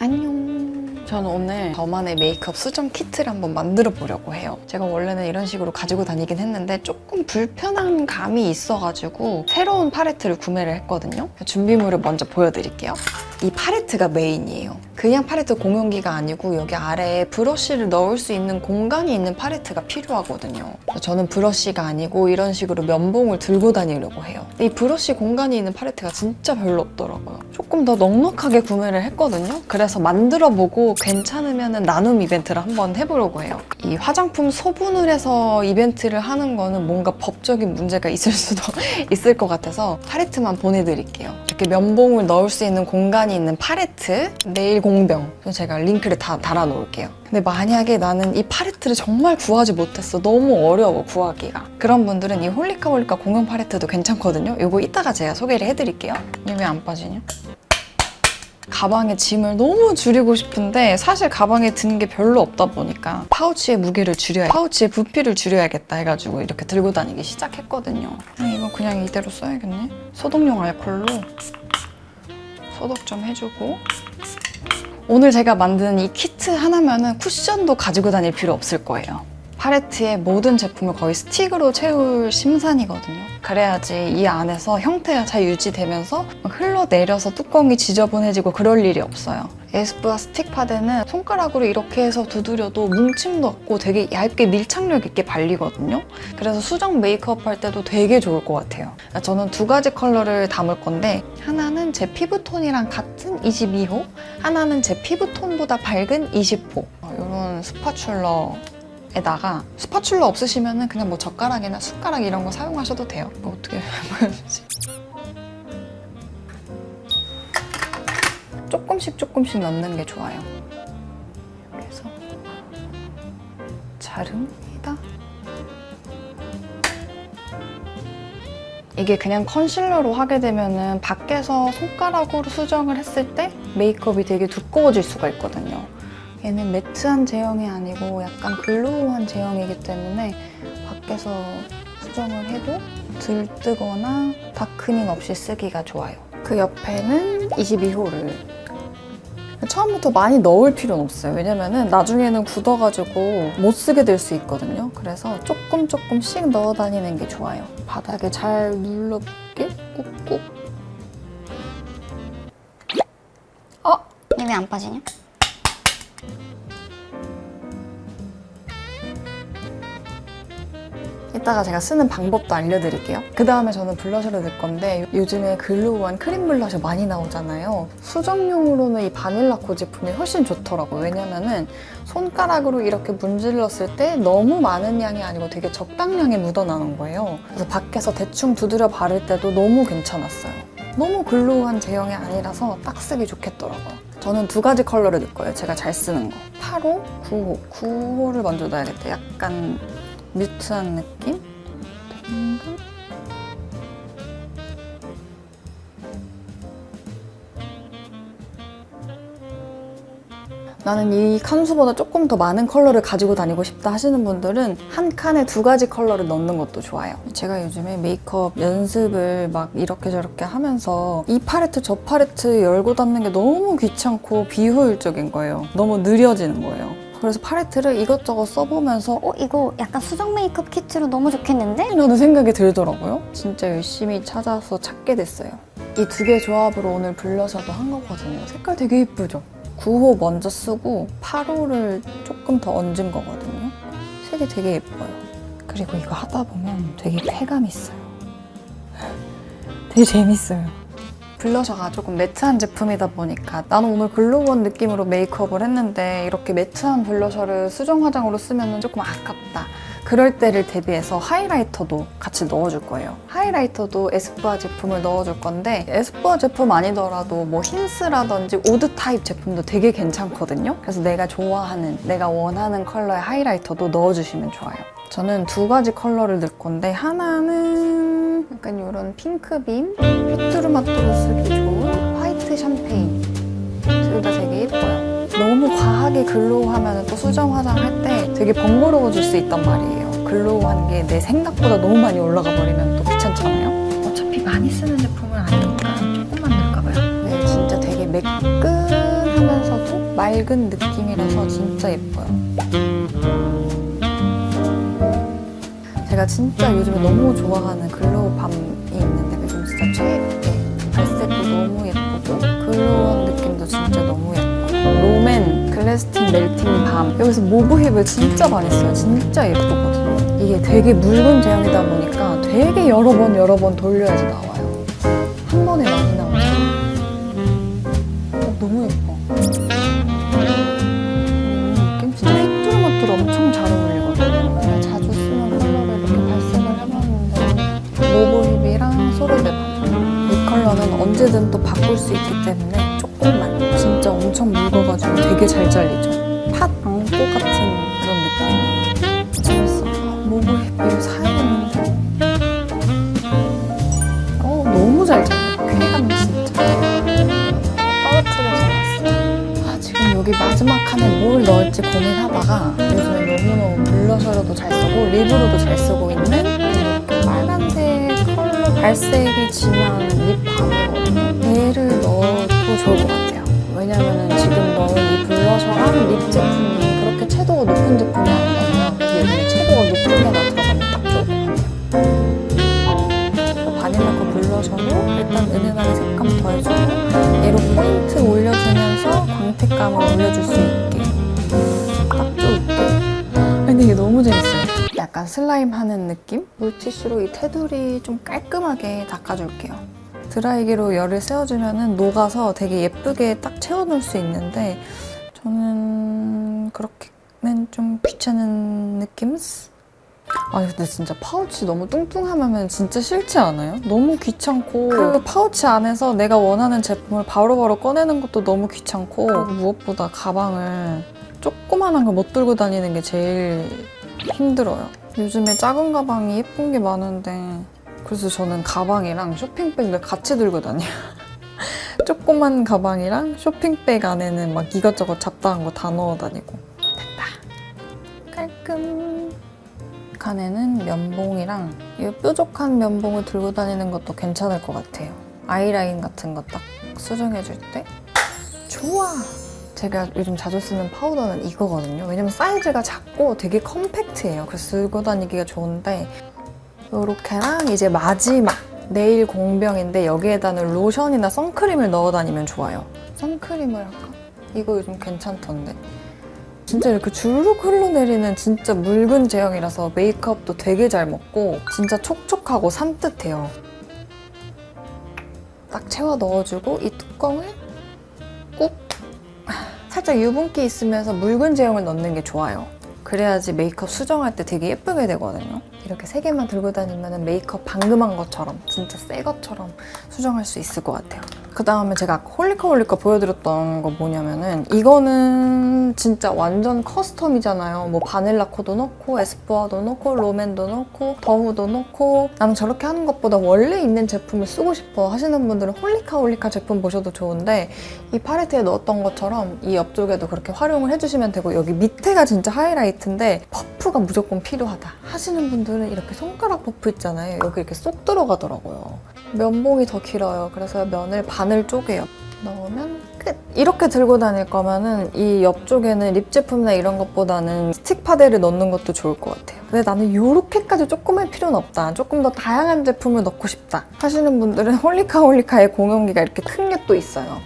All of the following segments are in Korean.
안녕. 저는 오늘 저만의 메이크업 수정 키트를 한번 만들어 보려고 해요. 제가 원래는 이런 식으로 가지고 다니긴 했는데 조금 불편한 감이 있어가지고 새로운 팔레트를 구매를 했거든요. 준비물을 먼저 보여드릴게요. 이 팔레트가 메인이에요. 그냥 팔레트 공용기가 아니고 여기 아래에 브러쉬를 넣을 수 있는 공간이 있는 팔레트가 필요하거든요. 저는 브러쉬가 아니고 이런 식으로 면봉을 들고 다니려고 해요. 이 브러쉬 공간이 있는 팔레트가 진짜 별로 없더라고요. 조금 더 넉넉하게 구매를 했거든요. 그래서 만들어보고 괜찮으면 나눔 이벤트를 한번 해보려고 해요. 이 화장품 소분을 해서 이벤트를 하는 거는 뭔가 법적인 문제가 있을 수도 있을 것 같아서 팔레트만 보내드릴게요. 이렇게 면봉을 넣을 수 있는 공간이 있는 팔레트, 네일 공병. 제가 링크를 다 달아놓을게요. 근데 만약에 나는 이 팔레트를 정말 구하지 못했어. 너무 어려워, 구하기가. 그런 분들은 이 홀리카 홀리카 공용 팔레트도 괜찮거든요. 이거 이따가 제가 소개를 해드릴게요. 왜 안 빠지냐? 가방에 짐을 너무 줄이고 싶은데 사실 가방에 든게 별로 없다 보니까 파우치의 무게를 줄여야 파우치의 부피를 줄여야겠다 해가지고 이렇게 들고 다니기 시작했거든요. 그냥 이거 그냥 이대로 써야겠네. 소독용 알콜로 소독 좀 해주고 오늘 제가 만든 이 키트 하나면은 쿠션도 가지고 다닐 필요 없을 거예요. 팔레트의 모든 제품을 거의 스틱으로 채울 심산이거든요. 그래야지 이 안에서 형태가 잘 유지되면서 흘러내려서 뚜껑이 지저분해지고 그럴 일이 없어요. 에스쁘아 스틱 파데는 손가락으로 이렇게 해서 두드려도 뭉침도 없고 되게 얇게 밀착력 있게 발리거든요. 그래서 수정 메이크업 할 때도 되게 좋을 것 같아요. 저는 두 가지 컬러를 담을 건데 하나는 제 피부톤이랑 같은 22호, 하나는 제 피부톤보다 밝은 20호. 이런 스파츌러 에다가 스파츌러 없으시면은 그냥 뭐 젓가락이나 숟가락 이런 거 사용하셔도 돼요. 뭐 어떻게 보여주지? 조금씩 조금씩 넣는 게 좋아요. 그래서 자름이다. 이게 그냥 컨실러로 하게 되면은 밖에서 손가락으로 수정을 했을 때 메이크업이 되게 두꺼워질 수가 있거든요. 얘는 매트한 제형이 아니고 약간 글로우한 제형이기 때문에 밖에서 수정을 해도 들뜨거나 다크닝 없이 쓰기가 좋아요. 그 옆에는 22호를 처음부터 많이 넣을 필요는 없어요. 왜냐면은 나중에는 굳어가지고 못 쓰게 될 수 있거든요. 그래서 조금 조금씩 넣어 다니는 게 좋아요. 바닥에 잘 눌러붙게 꾹꾹. 어? 얘왜안 빠지냐? 이따가 제가 쓰는 방법도 알려드릴게요. 그 다음에 저는 블러셔를 넣을 건데 요즘에 글로우한 크림 블러셔 많이 나오잖아요. 수정용으로는 이 바닐라 코 제품이 훨씬 좋더라고요. 왜냐면은 손가락으로 이렇게 문질렀을 때 너무 많은 양이 아니고 되게 적당량이 묻어나는 거예요. 그래서 밖에서 대충 두드려 바를 때도 너무 괜찮았어요. 너무 글로우한 제형이 아니라서 딱 쓰기 좋겠더라고요. 저는 두 가지 컬러를 넣을 거예요. 제가 잘 쓰는 거. 8호, 9호. 9호를 먼저 넣어야겠다. 약간 뮤트한 느낌? 나는 이 칸수보다 조금 더 많은 컬러를 가지고 다니고 싶다 하시는 분들은 한 칸에 두 가지 컬러를 넣는 것도 좋아요. 제가 요즘에 메이크업 연습을 막 이렇게 저렇게 하면서 이 팔레트 저 팔레트 열고 닫는 게 너무 귀찮고 비효율적인 거예요. 너무 느려지는 거예요. 그래서 팔레트를 이것저것 써보면서 어? 어 이거 약간 수정 메이크업 키트로 너무 좋겠는데? 라는 생각이 들더라고요. 진짜 열심히 찾아서 찾게 됐어요. 이 두 개 조합으로 오늘 블러셔도 한 거거든요. 색깔 되게 예쁘죠? 9호 먼저 쓰고 8호를 조금 더 얹은 거거든요. 색이 되게 예뻐요. 그리고 이거 하다 보면 되게 쾌감 있어요. 되게 재밌어요. 블러셔가 조금 매트한 제품이다 보니까 나는 오늘 글로우한 느낌으로 메이크업을 했는데 이렇게 매트한 블러셔를 수정 화장으로 쓰면 조금 아깝다. 그럴 때를 대비해서 하이라이터도 같이 넣어줄 거예요. 하이라이터도 에스쁘아 제품을 넣어줄 건데 에스쁘아 제품 아니더라도 뭐 힌스라든지 오드 타입 제품도 되게 괜찮거든요. 그래서 내가 좋아하는, 내가 원하는 컬러의 하이라이터도 넣어주시면 좋아요. 저는 두 가지 컬러를 넣을 건데 하나는 약간 이런 핑크빔, 휘뚜루마뚜루 쓰기 좋은 화이트 샴페인 둘 다 되게 예뻐요. 너무 과하게 글로우하면 또 수정 화장할 때 되게 번거로워질 수 있단 말이에요. 글로우한 게 내 생각보다 너무 많이 올라가 버리면 또 귀찮잖아요. 어차피 많이 쓰는 제품은 아니니까 조금만 넣을까 봐요. 네, 진짜 되게 매끈하면서도 맑은 느낌이라서 진짜 예뻐요. 제가 진짜 요즘에 너무 좋아하는 글로우 밤이 있는데 요즘 진짜 최애. 발색도 너무 예쁘고 글로우한 느낌도 진짜 너무 예뻐요. 롬앤 글래스틴 멜팅 밤. 여기서 모브 힙을 진짜 많이 써요. 진짜 예쁘거든요. 이게 되게 묽은 제형이다 보니까 되게 여러 번 여러 번 돌려야지 나와요. 언제든 또 바꿀 수 있기 때문에 조금만 진짜 엄청 묽어가지고 되게 잘 잘리죠. 팥 앙꼬 같은 그런 느낌이에요. 재밌어. 아, 모브힙 이거 사야겠는데. 어 너무 잘 잘려. 쾌감 진짜. 떨어뜨려서. 아, 지금 여기 마지막 칸에 뭘 넣을지 고민하다가 요즘에 너무너무 블러셔로도 잘 쓰고 립으로도 잘 쓰고 있는 빨간색 컬러 발색이 진한 립밤이거든요. 얘를 넣어도 좋을 것 같아요. 왜냐면은 지금 넣은 이 블러셔랑 립 제품이 그렇게 채도가 높은 제품이 아니거든요. 그래서 요즘에 채도가 높은 데가 들어가면 딱 좋을 것 같아요. 바닐라코 블러셔로 일단 은은하게 색감 더해주고 얘로 포인트 올려주면서 광택감을 올려줄 수 있게 딱 좋을 듯. 근데 이게 너무 재밌어요. 약간 슬라임 하는 느낌? 물티슈로 이 테두리 좀 깔끔하게 닦아줄게요. 드라이기로 열을 세워주면 녹아서 되게 예쁘게 딱 채워놓을 수 있는데 저는 그렇게는 좀 귀찮은 느낌? 아 근데 진짜 파우치 너무 뚱뚱하면 진짜 싫지 않아요? 너무 귀찮고 그리고 파우치 안에서 내가 원하는 제품을 바로바로 꺼내는 것도 너무 귀찮고 무엇보다 가방을 조그만한 걸 못 들고 다니는 게 제일 힘들어요 요즘에 작은 가방이 예쁜 게 많은데 그래서 저는 가방이랑 쇼핑백을 같이 들고 다녀요 조그만 가방이랑 쇼핑백 안에는 막 이것저것 잡다한 거 다 넣어 다니고 됐다 깔끔 칸에는 면봉이랑 이 뾰족한 면봉을 들고 다니는 것도 괜찮을 것 같아요. 아이라인 같은 거 딱 수정해줄 때 좋아! 제가 요즘 자주 쓰는 파우더는 이거거든요. 왜냐면 사이즈가 작고 되게 컴팩트해요. 그래서 들고 다니기가 좋은데 이렇게랑 이제 마지막 네일 공병인데 여기에다는 로션이나 선크림을 넣어 다니면 좋아요. 선크림을 할까? 이거 요즘 괜찮던데. 진짜 이렇게 주르륵 흘러내리는 진짜 묽은 제형이라서 메이크업도 되게 잘 먹고 진짜 촉촉하고 산뜻해요. 딱 채워 넣어주고 이 뚜껑을 꾹 살짝 유분기 있으면서 묽은 제형을 넣는 게 좋아요. 그래야지 메이크업 수정할 때 되게 예쁘게 되거든요. 이렇게 세 개만 들고 다니면 메이크업 방금 한 것처럼 진짜 새 것처럼 수정할 수 있을 것 같아요. 그 다음에 제가 홀리카 홀리카 보여드렸던 거 뭐냐면은 이거는 진짜 완전 커스텀이잖아요. 뭐 바닐라 코도 넣고 에스쁘아도 넣고 롬앤도 넣고 더후도 넣고 나는 저렇게 하는 것보다 원래 있는 제품을 쓰고 싶어 하시는 분들은 홀리카 홀리카 제품 보셔도 좋은데 이 팔레트에 넣었던 것처럼 이 옆쪽에도 그렇게 활용을 해주시면 되고 여기 밑에가 진짜 하이라이트인데 퍼프가 무조건 필요하다 하시는 분들은 이렇게 손가락 퍼프 있잖아요. 여기 이렇게 쏙 들어가더라고요. 면봉이 더 길어요. 그래서 면을 반을 쪼개요. 넣으면 끝! 이렇게 들고 다닐 거면은 이 옆쪽에는 립 제품이나 이런 것보다는 스틱 파데를 넣는 것도 좋을 것 같아요. 근데 나는 이렇게까지 조금 할 필요는 없다. 조금 더 다양한 제품을 넣고 싶다. 하시는 분들은 홀리카 홀리카의 공용기가 이렇게 큰 게 또 있어요.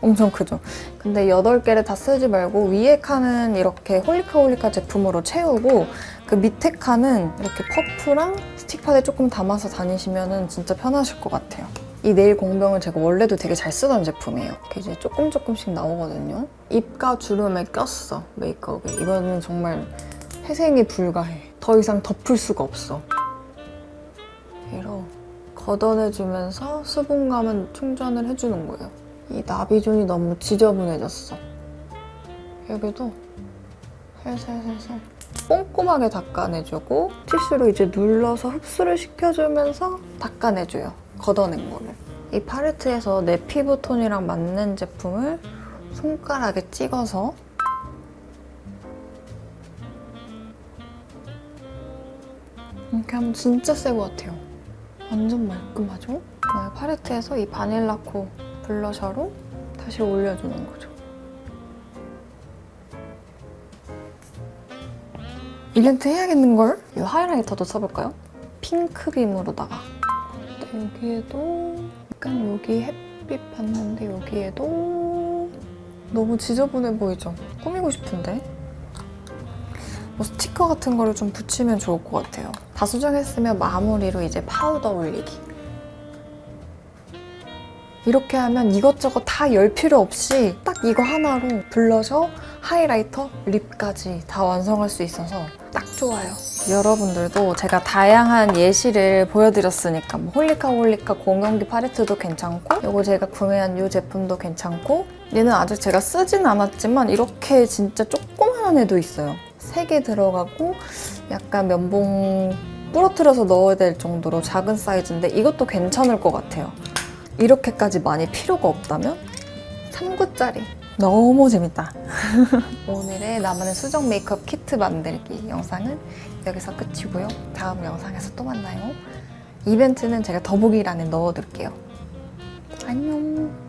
엄청 크죠. 근데 8개를 다 쓰지 말고 위에 칸은 이렇게 홀리카 홀리카 제품으로 채우고 그 밑에 칸은 이렇게 퍼프랑 스틱파데 조금 담아서 다니시면 진짜 편하실 것 같아요. 이 네일 공병은 제가 원래도 되게 잘 쓰던 제품이에요. 이렇게 이제 조금 조금씩 나오거든요. 입과 주름에 꼈어, 메이크업에. 이거는 정말 회생이 불가해. 더 이상 덮을 수가 없어. 얘로 걷어내주면서 수분감은 충전을 해주는 거예요. 이 나비존이 너무 지저분해졌어. 여기도 살살살살 꼼꼼하게 닦아내주고 티슈로 이제 눌러서 흡수를 시켜주면서 닦아내줘요. 걷어낸 거를. 이 팔레트에서 내 피부 톤이랑 맞는 제품을 손가락에 찍어서 이렇게 하면 진짜 새 것 같아요. 완전 말끔하죠? 그다음에 팔레트에서 이 바닐라코 블러셔로 다시 올려주는 거죠. 이벤트 해야겠는걸? 이 하이라이터도 써볼까요? 핑크빔으로다가 여기에도 약간 여기 햇빛 받는데 여기에도 너무 지저분해 보이죠? 꾸미고 싶은데 뭐 스티커 같은 거를 좀 붙이면 좋을 것 같아요 다 수정했으면 마무리로 이제 파우더 올리기 이렇게 하면 이것저것 다 열 필요 없이 딱 이거 하나로 블러셔, 하이라이터, 립까지 다 완성할 수 있어서 딱 좋아요. 여러분들도 제가 다양한 예시를 보여드렸으니까 뭐 홀리카 홀리카 공용기 팔레트도 괜찮고 이거 제가 구매한 이 제품도 괜찮고 얘는 아직 제가 쓰진 않았지만 이렇게 진짜 조그만한 애도 있어요. 세개 들어가고 약간 면봉 부러뜨려서 넣어야 될 정도로 작은 사이즈인데 이것도 괜찮을 것 같아요. 이렇게까지 많이 필요가 없다면 3구짜리 너무 재밌다. 오늘의 나만의 수정 메이크업 키트 만들기 영상은 여기서 끝이고요. 다음 영상에서 또 만나요. 이벤트는 제가 더보기란에 넣어둘게요. 안녕